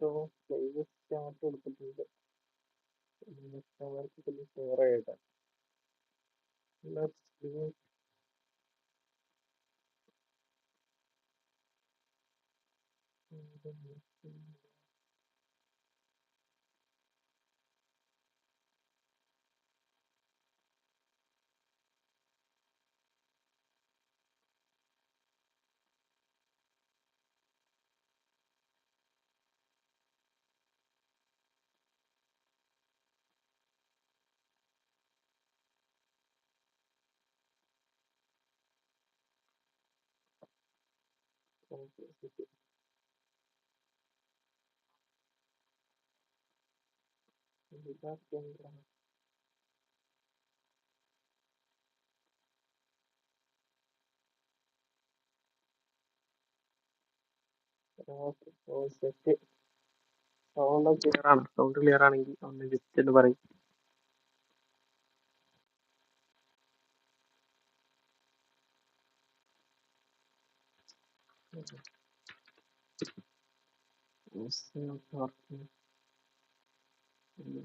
So place start കൊടുത്തിട്ടുണ്ട് അവർക്ക് പിന്നെ ഷെയർ ചെയ്യട്ടെ let's do set sound clear ആണ്. സൗണ്ട് ക്ലിയർ ആണെങ്കിൽ ഒന്ന് ജസ്റ്റ് എന്ന് പറയും. It's still talking. Let me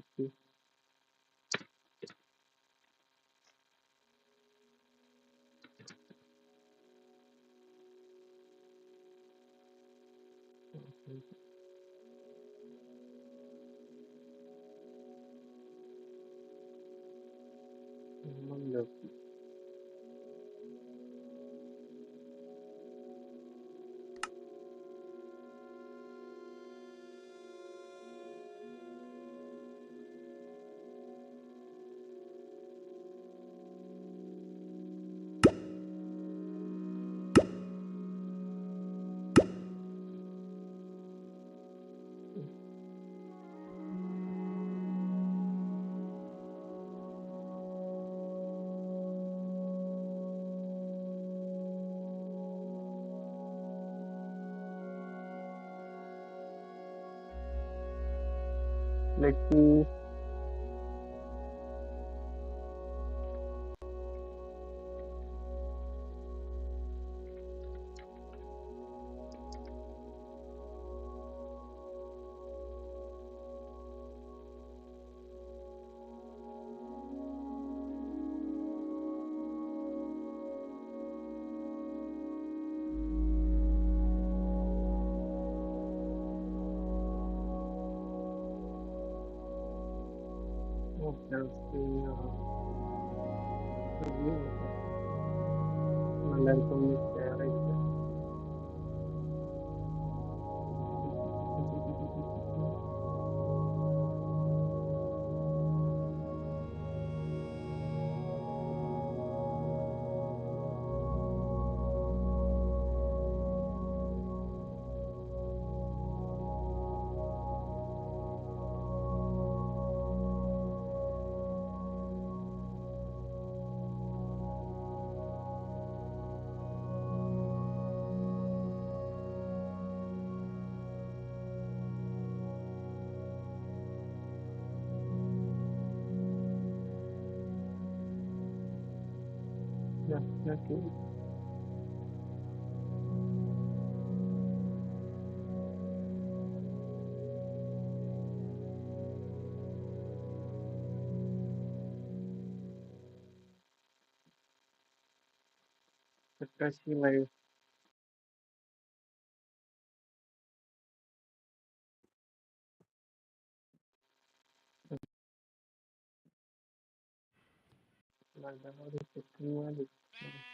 look. let me lucky എല്ലാവർക്കും ഒന്ന് ഷെയർ ചെയ്തിട്ട് not, not good. Especially like is Mm-hmm.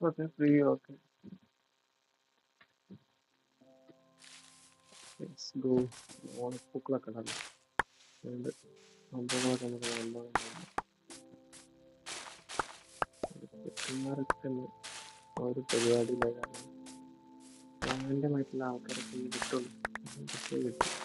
Okay free okay let's go ഓണപ്പൂക്കളൊക്കെ ഉണ്ടല്ലോ അതുകൊണ്ട് സംഭവങ്ങളൊക്കെ നമുക്ക് നല്ലോണം ചെക്കന്മാരൊക്കെ ഒരു പരിപാടിയില്ല കാരണം റാൻഡമായിട്ടുള്ള ആൾക്കാരൊക്കെ കിട്ടുള്ളൂ കിട്ടും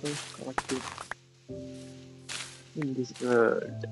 Focus correctly in this world.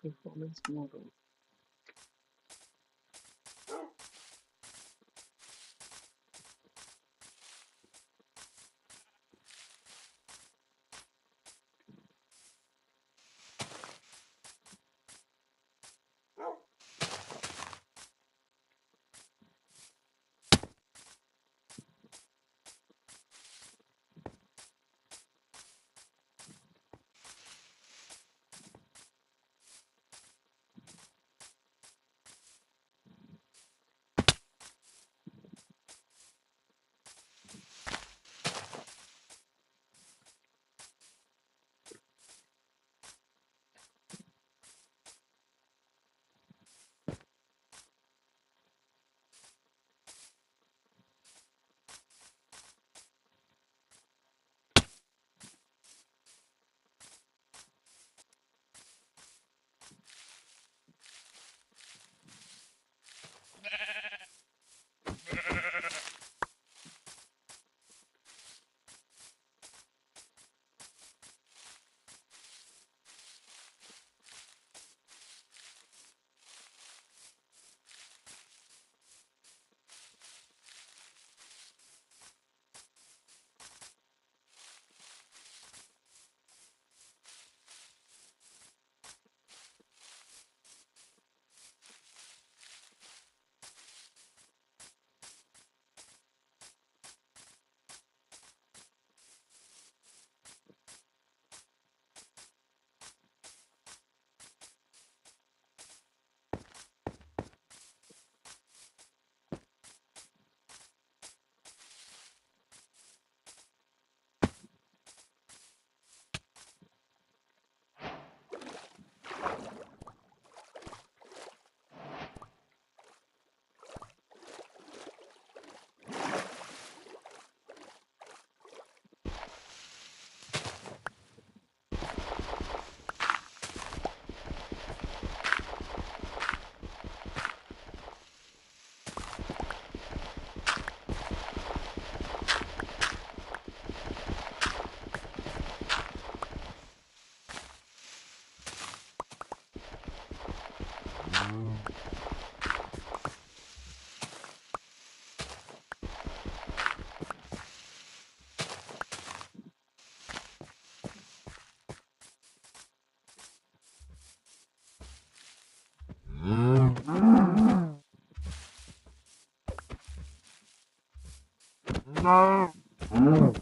Performance model 음.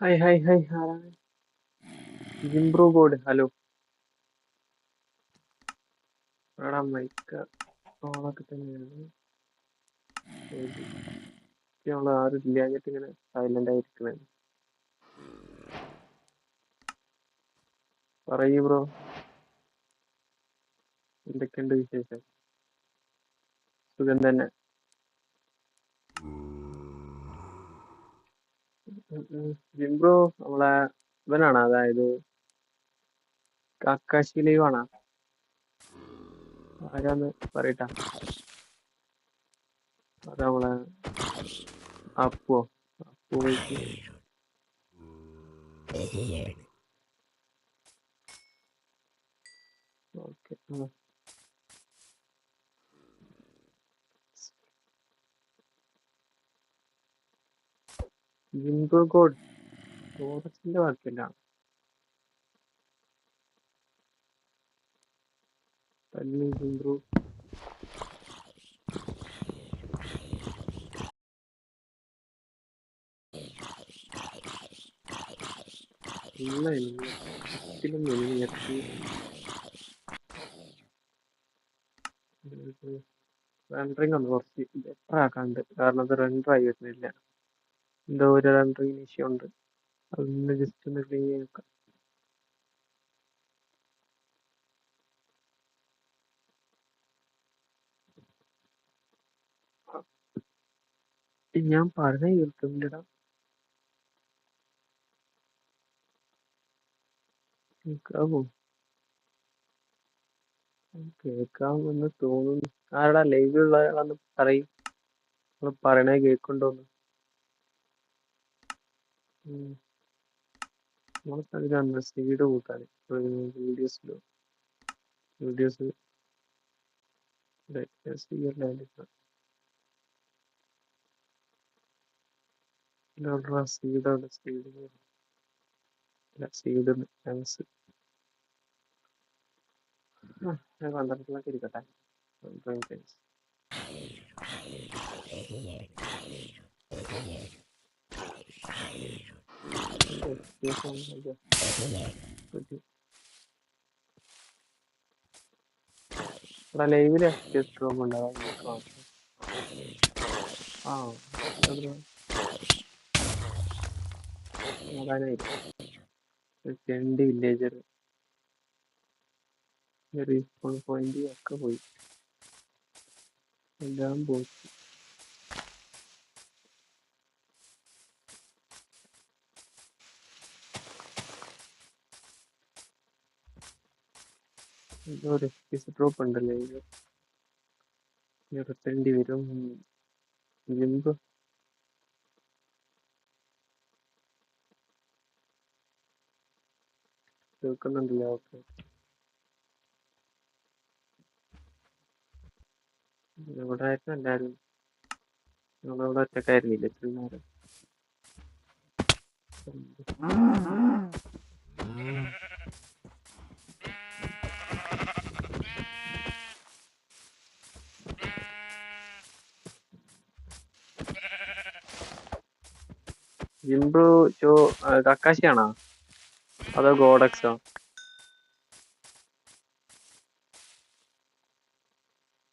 Hi hi hi ആരാണ് ജിംബ്രോ ഗോഡ് ഹലോ എടാ മൈക്ക ഓണൊക്കെ തന്നെയാണ്. ഇത് നമ്മൾ ആരും ഇല്ലാഞ്ഞിട്ട് ഇങ്ങനെ സൈലന്റ് ആയിരിക്കുന്നത് പറയൂ ബ്രോ എന്തൊക്കെയുണ്ട് വിശേഷം? സുഖം തന്നെ. ജിംബ്രോ നമ്മളെ ഇവനാണ് അതായത് കാക്കാശി ലൈവ് ആണോ? ആരാന്ന് പറയട്ടാ. അത് നമ്മളെ അപ്പോ അപ്പോ ഓക്കെ ജിംബ്രോ ഗോഡ് ഫോറസ്റ്റിന്റെ എനിക്കും എനിക്ക് റെൻഡറിങ് ഒന്ന് കുറച്ച് ബെറ്റർ ആക്കാണ്ട് കാരണം അത് റെൻഡർ ആയി വരുന്നില്ല. എന്തോ ഒരു റെൻഡറിങ് ഇഷ്യൂ ഉണ്ട് അതൊന്ന് ജസ്റ്റ് ഒന്ന് ക്ലിയർ ചെയ്ത് ഞാൻ പറഞ്ഞ കേൾക്കുന്നില്ലടാ. കേൾക്കാവോ? കേൾക്കാമെന്ന് തോന്നുന്നു. ആരടാ ലൈവിലുള്ള ആളാന്ന് പറയും. നിങ്ങൾ പറയണേ കേൾക്കുന്നുണ്ടോന്ന് നമ്മളൊക്കെ അതിനാണ് സ്പീഡ് കൂട്ടാൻ വീഡിയോസിലോ വീഡിയോസ് സ്പീഡാണ് സ്പീഡ് സ്പീഡ് ചാൻസ് ഞാൻ പന്ത്രണ്ടിലൊക്കെ ഇരിക്കട്ടെ പന്ത്രണ്ട് രണ്ട് വില്ലേജർ ഒക്കെ പോയി. എല്ലാം പോയി. എന്തോ ഒരു എഫ് പി എസ് ഡ്രോപ്പ് ഉണ്ടല്ലേ. ഇത് നിർത്തേണ്ടി വരും. ലിമ്പ് കേൾക്കുന്നുണ്ടല്ലോ. ഓക്കെ. ഇവിടെ ആയിരുന്നു എല്ലാവരും. നമ്മളവിടെ ഒറ്റക്കായിരുന്നില്ല ഇത്രയും നേരം? ജിംബ്രോ ചോ കക്കാശിയാണോ? അതോ ഗോഡക്സോ?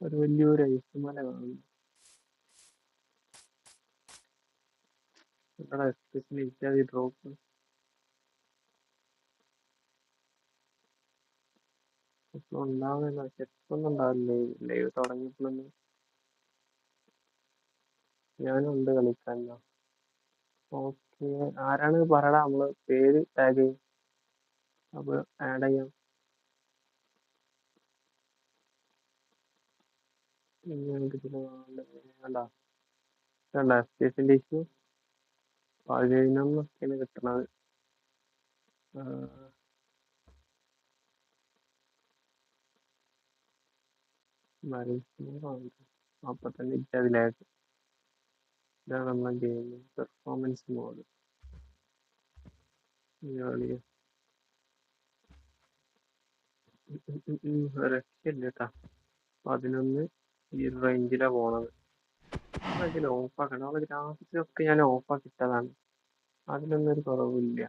ഒരു വലിയൊരു ഐസ്മല ഞാനുണ്ട് കളിക്കാനോ ഓക്കെ ആരാണ് പറയടാ നമ്മൾ പേര് ടാഗ് അപ്പൊ ആഡ് ചെയ്യാം. കിട്ടണത്. അപ്പൊ തന്നെ ഇറ്റതിലായിട്ട് ഇതാണ് നമ്മളെ ഗെയിം പെർഫോമൻസ് മോഡ് കേട്ടാ പതിനൊന്ന് ഈ റേഞ്ചിലാ പോണത്. അതിൽ ആക്കണം അവിടെ ഗ്രാഫിക്സ് ഒക്കെ ഞാൻ ഓഫ് ആക്കി ഇട്ടതാണ് അതിലൊന്നും ഒരു കുറവില്ല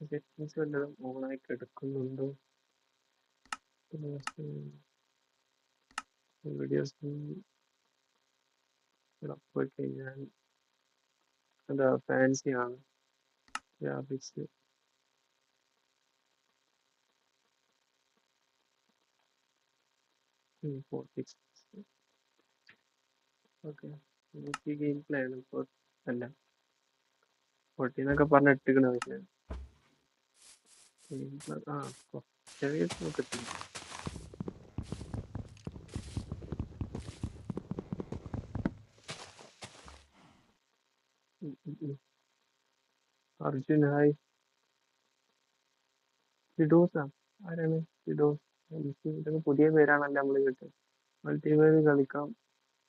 സെറ്റിങ്സ് വല്ലതും ഓണായി കിടക്കുന്നുണ്ടോ വീഡിയോസ് പോയി കഴിഞ്ഞാൽ എന്താ ഫാൻസി ആണ്. ഗ്രാഫിക്സ് ഓക്കെ ഗെയിം പ്ലേ ആണ്. ഇപ്പോൾ അല്ല. ഫോർട്ടി എന്നൊക്കെ പറഞ്ഞ് ഇട്ടിക്കണ പക്ഷേ ആ ചെറിയ നോക്കത്തില്ല അർജുൻ ഹായ്. ഫിഡോസാ ആരാണ് ഫിഡോസ് എനിക്ക് ഇതൊക്കെ പുതിയ പേരാണല്ലോ നമ്മൾ കേട്ടത്. മൾട്ടിവേർ കളിക്കാം.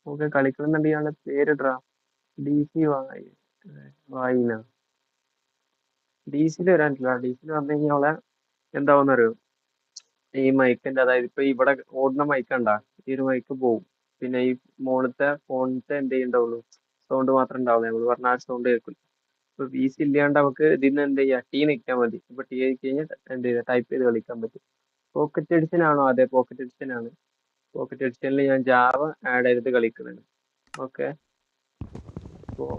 ഓക്കെ കളിക്കണമെന്നുണ്ടെങ്കിൽ ആളുടെ പേരിടറാ ഡി സി വായി വായിന. ഡി സിയിൽ വരാനില്ല ഡി സിയിൽ വന്നു കഴിഞ്ഞാൽ അവളെ എന്താവുന്ന അറിയോ ഈ മൈക്കിന്റെ അതായത് ഇപ്പൊ ഇവിടെ ഓടുന്ന മൈക്ക് ഉണ്ടാ ഈ ഒരു മൈക്ക് പോകും പിന്നെ ഈ മോളത്തെ ഫോണിലത്തെ എന്ത് ചെയ്യണ്ടാവുള്ളൂ സൗണ്ട് മാത്രമേ ഉണ്ടാവുള്ളൂ. നമ്മൾ പറഞ്ഞ ആ സൗണ്ട് കേൾക്കില്ല ഇപ്പൊ വി സി ഇല്ലാണ്ട് നമുക്ക് ഇതിന് എന്ത് ചെയ്യാം? ടീ നിൽക്കാൻ മതി. ഇപ്പൊ ടീ ആയി കഴിഞ്ഞാൽ എന്ത് ചെയ്യാം? ടൈപ്പ് ചെയ്ത് കളിക്കാൻ പറ്റും. പോക്കറ്റ് ആണോ? അതെ പോക്കറ്റ് എഡിഷൻ ആണ്. പോക്കറ്റ് എഡിഷനിൽ ഞാൻ ജാവ ആഡ് ചെയ്തിട്ട് കളിക്കുന്നുണ്ട് ഓക്കെ അപ്പോൾ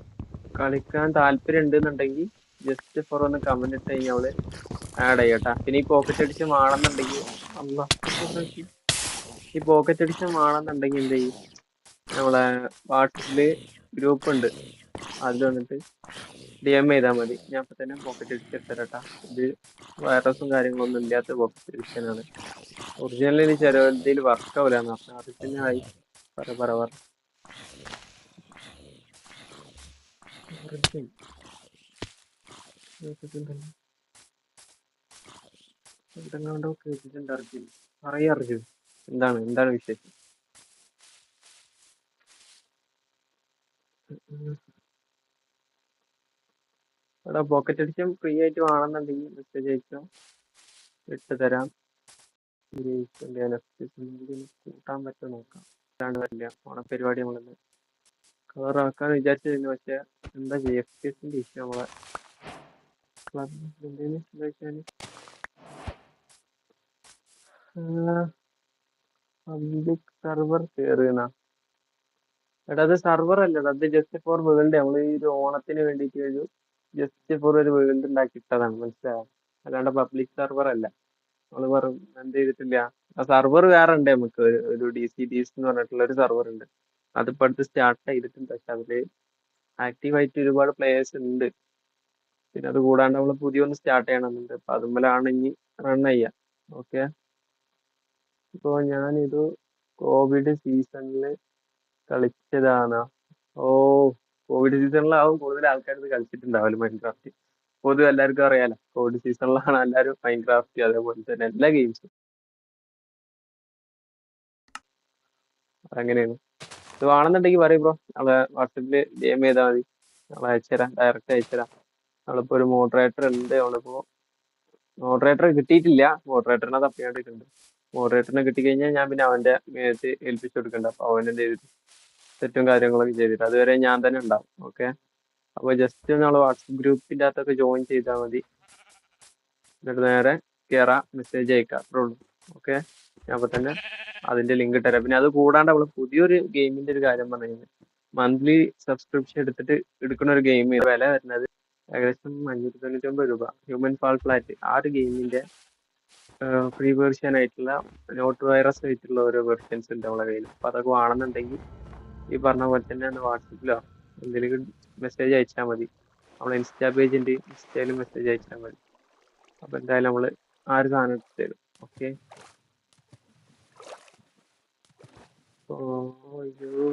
കളിക്കാൻ താല്പര്യം ഉണ്ടെന്നുണ്ടെങ്കിൽ ജസ്റ്റ് ഫോർ ഒന്ന് കമന്റ് ഇട്ട് കഴിഞ്ഞാൽ അവൾ ആഡ് ചെയ്യട്ടാ പിന്നെ ഈ പോക്കറ്റ് അടിച്ച് വേണമെന്നുണ്ടെങ്കിൽ ഈ പോക്കറ്റ് അടിച്ച് വേണമെന്നുണ്ടെങ്കിൽ എന്ത് ചെയ്യും? നമ്മളെ വാട്സപ്പിൽ ഗ്രൂപ്പ് ഉണ്ട്. അതിൽ വന്നിട്ട് ഡി എം ചെയ്താൽ മതി. ഞാൻ ഇപ്പൊ തന്നെ പോക്കറ്റ് എഡിഷൻ തരട്ടാ ഇത് വൈറസും കാര്യങ്ങളൊന്നും ഇല്ലാത്ത പോക്കറ്റ് എഡിഷൻ ആണ് ഇനി ചിലതിൽ വർക്ക് എന്ന് പറഞ്ഞു. അത് തന്നെ ആയി. പറ പറ പറ. എന്താണ്? എന്താണ് വിശേഷം ഉം. എടാ പോക്കറ്റ് അടിച്ചും ഫ്രീ ആയിട്ട് വേണമെന്നുണ്ടെങ്കിൽ മെസ്സേജ് അയച്ചോ? ഇട്ട് തരാം. കൂട്ടാൻ പറ്റുമോ നോക്കാം. അല്ലാണ്ട് ഓണപ്പരിപാടി നമ്മളൊന്ന്. കളർ ആക്കാൻ വിചാരിച്ചിരുന്നു പക്ഷെ എന്താ ചെയ്യുക എഫ് പി എസിന്റെ ഇഷ്യൂ നമ്മളെ എന്താ വെച്ചാൽ പബ്ലിക് സെർവർ കയറുന്ന എടാ അത് സെർവർ അല്ലടാ അത് ജസ്റ്റ് ഫോർ വേൾഡ് നമ്മൾ ഈ ഒരു ഓണത്തിന് വേണ്ടിയിട്ട് ഒരു ജസ്റ്റ് ഫോർ ഒരു വേൾഡ് ഉണ്ടാക്കി ഇട്ടതാണ് മനസ്സിലായോ? അല്ലാണ്ട് പബ്ലിക് സെർവർ അല്ല നമ്മൾ വെറും എന്ത് ചെയ്തിട്ടില്ല ആ സെർവർ വേറെ ഉണ്ട് നമുക്ക്. ഒരു ഒരു ഡി സി ഡി എന്ന് പറഞ്ഞിട്ടുള്ള ഒരു സെർവർ ഉണ്ട് അതിപ്പോ അടുത്ത് സ്റ്റാർട്ട് ചെയ്തിട്ടുണ്ട്. പക്ഷെ അതിൽ ആക്റ്റീവ് ആയിട്ട് ഒരുപാട് പ്ലേയേഴ്സ് ഉണ്ട്. പിന്നെ അത് കൂടാണ്ട് നമ്മൾ പുതിയ ഒന്ന് സ്റ്റാർട്ട് ചെയ്യണമെന്നുണ്ട് അപ്പൊ അതുമ്മലാണ് ഇനി റൺ ചെയ്യുക ഓക്കെ ഇപ്പൊ ഞാനിത് കോവിഡ് സീസണിൽ കളിച്ചതാണ്. ഓ കോവിഡ് സീസണിലാവും കൂടുതൽ ആൾക്കാർ ഇത് കളിച്ചിട്ടുണ്ടാവല്ലോ മൈൻക്രാഫ്റ്റ് പൊതുവെ എല്ലാവർക്കും അറിയാലോ കോവിഡ് സീസണിലാണ് എല്ലാവരും മൈൻക്രാഫ്റ്റ് അതേപോലെ തന്നെ എല്ലാ ഗെയിംസും അങ്ങനെയാണ്. ഇത് വേണമെന്നുണ്ടെങ്കിൽ പറയും ബ്രോ നമ്മളെ വാട്സപ്പിൽ എം ചെയ്താൽ മതി. നമ്മളെ അയച്ചുതരാം ഡയറക്റ്റ് അയച്ചുതരാം നമ്മളിപ്പോ ഒരു മോഡറേറ്റർ ഉണ്ട് നമ്മളിപ്പോ. മോഡറേറ്റർ കിട്ടിയിട്ടില്ല. മോഡറേറ്ററിനെ തപ്പിയാണ്ടിട്ടുണ്ട് മോഡറേറ്ററിനെ കിട്ടിക്കഴിഞ്ഞാൽ ഞാൻ പിന്നെ അവന്റെ മേത്ത് ഏൽപ്പിച്ചു കൊടുക്കണ്ട. അപ്പൊ അവൻ എന്ത് ചെയ്തിട്ട് സെറ്റും കാര്യങ്ങളൊക്കെ ചെയ്തിട്ട്. അതുവരെ ഞാൻ തന്നെ ഉണ്ടാവും. ഓക്കെ അപ്പൊ ജസ്റ്റ് നമ്മൾ വാട്സപ്പ് ഗ്രൂപ്പിന്റെ അകത്തൊക്കെ ജോയിൻ ചെയ്താൽ മതി. എന്നിട്ട് നേരെ കയറാം മെസ്സേജ് അയക്കാം. അത്രേ ഉള്ളൂ. ഓക്കെ ഞാൻ അപ്പൊ തന്നെ അതിന്റെ ലിങ്ക് ഇട്ടുതരാം പിന്നെ അത് കൂടാണ്ട് നമ്മൾ പുതിയൊരു ഗെയിമിന്റെ ഒരു കാര്യം പറഞ്ഞു കഴിഞ്ഞാൽ മന്ത്ലി സബ്സ്ക്രിപ്ഷൻ എടുത്തിട്ട് എടുക്കുന്ന ഒരു ഗെയിം വില വരുന്നത് ഏകദേശം അഞ്ഞൂറ്റി തൊണ്ണൂറ്റി ഒമ്പത് രൂപ. ഹ്യൂമൻ ഫാൾ ഫ്ലാറ്റ് ആ ഒരു ഗെയിമിന്റെ ഫ്രീ വേർഷൻ ആയിട്ടുള്ള നോട്ട് വൈറസ് ആയിട്ടുള്ള ഓരോ വെർഷൻസ് ഉണ്ട് നമ്മളെ കയ്യിൽ അപ്പൊ അതൊക്കെ വേണമെന്നുണ്ടെങ്കിൽ ഈ പറഞ്ഞ പോലെ തന്നെ ഒന്ന് വാട്സപ്പിലോ എന്തെങ്കിലും മെസ്സേജ് അയച്ചാൽ മതി. നമ്മളെ ഇൻസ്റ്റാ പേജ് ഉണ്ട് ഇൻസ്റ്റയിലും മെസ്സേജ് അയച്ചാൽ മതി. അപ്പൊ എന്തായാലും നമ്മൾ ആ ഒരു സാധനം എടുത്ത് തരും. ഓക്കെ അയ്യോ.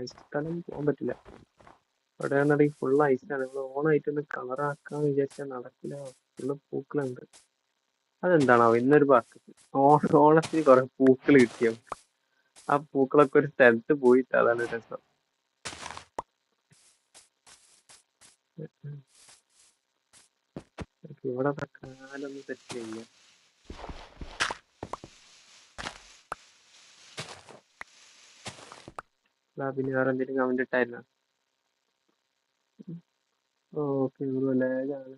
ഐസ് സ്ഥലം പോകാൻ പറ്റില്ല. അവിടെ ആണെന്നുണ്ടെങ്കിൽ ഫുൾ ഐസാണ് നമ്മൾ ഓണായിട്ട് ഒന്ന് കളറാക്കാന്ന് വിചാരിച്ചാൽ നടക്കില്ല. ഫുള്ള് പൂക്കളുണ്ട്. അതെന്താണാവോ ഇന്നൊരു പാർക്ക് ഓണ ഓണത്തിന് കുറെ പൂക്കൾ കിട്ടിയോ? ആ പൂക്കളൊക്കെ ഒരു സ്ഥലത്ത് പോയിട്ട് അതാണ് രസം. ഇവിടെ കാലൊന്നും സെറ്റ് ചെയ്യാം പിന്നെ വേറെ എന്തെങ്കിലും കമന്റ് ഇട്ടായിരുന്നോ? ഓക്കെ ലാഗാണ്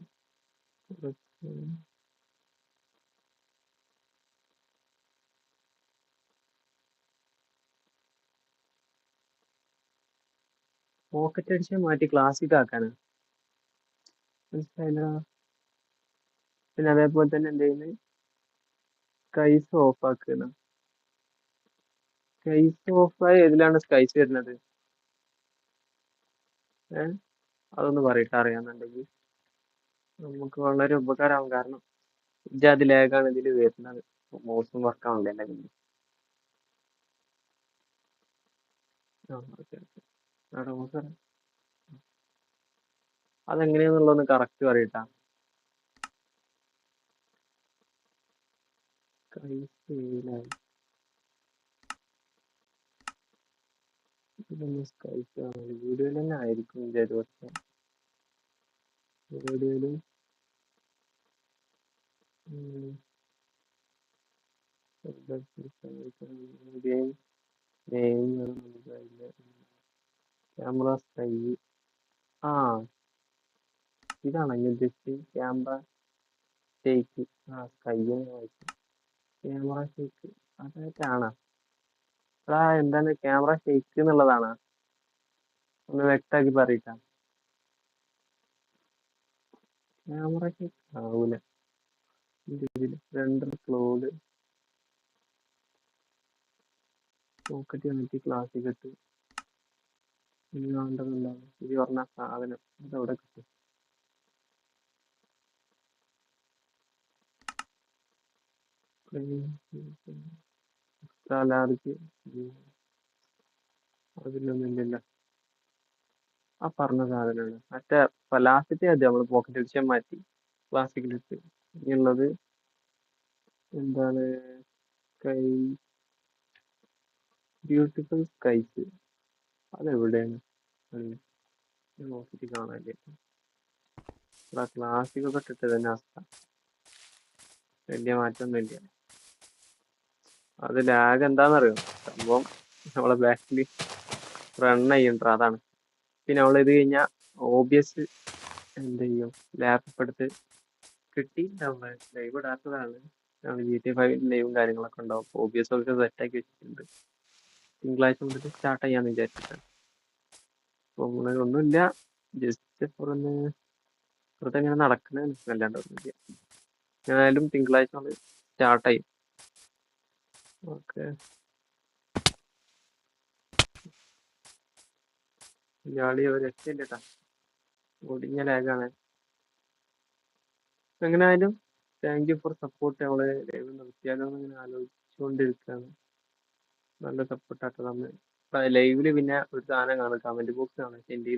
പോക്കറ്റ് അടിച്ച് മാറ്റി ക്ലാസിക് ആക്കാനാ. മനസ്സിലായില്ല പിന്നെ അതേപോലെ തന്നെ എന്ത് ചെയ്യുന്നത് സ്കൈസ് ഓഫ് ആക്കുന്ന. സ്കൈസ് ആയി ഏതിലാണ് സ്കൈസ് വരുന്നത്? ഏ? അതൊന്ന് പറയട്ടെ അറിയാന്നുണ്ടെങ്കിൽ. നമുക്ക് വളരെ ഉപകാരമാകും കാരണം ഇജാതി ലാഗാണ് ഇതിൽ വരുന്നത്. മോശം വർക്കാണല്ലോ എന്റെ ആ ഓക്കെ ഓക്കെ. അതെങ്ങനെയാന്നുള്ളതൊന്ന് കറക്റ്റ് പറയട്ടാ വീഡിയോയിൽ തന്നെ ആയിരിക്കും വിചാരിച്ചു പക്ഷെ വീഡിയോയിലും ഗെയിം ഗെയിം ക്യാമറ സ്കൈ ആ ഇതാണ് ഉദ്ദേശിച്ചത്? ക്യാമറ ഷേക്ക് ആ സ്കൈ വായിച്ചു ക്യാമറ ഷേക്ക് അതായിട്ടാണ്. എടാ എന്താണ് ക്യാമറ ഷേക്ക് എന്നുള്ളതാണ്. ഒന്ന് വ്യക്തമാക്കി പറയട്ടാ. ക്യാമറ ഷേക്ക് ആവൂല. രണ്ടര ക്ലോഡ് പോക്കറ്റ് വന്നിട്ട് ക്ലാസ്സിൽ ഇട്ട്. വേണ്ടതെന്താണ് ഇത് പറഞ്ഞ സാധനം അതെവിടെ കിട്ടും. ലാർജ് അതിലൊന്നും ഇല്ലല്ലോ. ആ പറഞ്ഞ സാധനമാണ്. മറ്റേ ലാസ്റ്റത്തെ അതെ നമ്മൾ പോക്കറ്റ് എഡിഷൻ മാറ്റി ക്ലാസിക്കിലിട്ട് ഇനിയുള്ളത് എന്താണ്? സ്കൈ ബ്യൂട്ടിഫുൾ സ്കൈസ് അതെവിടെയാണ്? നോക്കിയിട്ട് കാണാല്ലേ ഇവിടെ ക്ലാസിക് ഒക്കെ ഇട്ടിട്ട് തന്നെ അവസ്ഥ? വലിയ മാറ്റമൊന്നുമില്ല അത് ലാഗ് എന്താണെന്നറിയോ സംഭവം നമ്മളെ ബാക്കിൽ റൺ ചെയ്യണ്ട അതാണ്. പിന്നെ നമ്മൾ ഇത് കഴിഞ്ഞാൽ ഓബിയസ് എന്ത് ചെയ്യും? ലാപ്പ് എടുത്ത് കിട്ടി ലൈവ് ഇടാത്തതാണ്. ജി ടി ഫൈവ് ലൈവും കാര്യങ്ങളൊക്കെ ഉണ്ടാവും. ഓബിയസ് ഒക്കെ സെറ്റാക്കി വെച്ചിട്ടുണ്ട്. തിങ്കളാഴ്ച മുതൽ സ്റ്റാർട്ട് ചെയ്യാന്ന് വിചാരിച്ചിട്ടാണ്. അപ്പോൾ നമ്മൾ ഒന്നുമില്ല. ജസ്റ്റ് ഒന്ന് വെറുതെ ഇങ്ങനെ നടക്കണ. അല്ലാണ്ട് ഒന്നുമില്ല. ഏതായാലും തിങ്കളാഴ്ച മുതൽ സ്റ്റാർട്ട് ചെയ്യും ഓക്കെ. ഇയാളി ഒരു രക്ഷയില്ലട്ടാ ഒടിഞ്ഞ ലാഗാണ് എങ്ങനെയായാലും താങ്ക് യു ഫോർ സപ്പോർട്ട് നമ്മൾ ലൈവ് നിർത്തിയാലോ എന്ന് ഇങ്ങനെ ആലോചിച്ചുകൊണ്ടിരിക്കുകയാണ് നല്ല സപ്പോർട്ടാട്ടോ നമ്മൾ ലൈവിൽ പിന്നെ ഒരു സാധനം കാണും. കമന്റ് ബോക്സ് കാണും. പക്ഷെ എന്റെ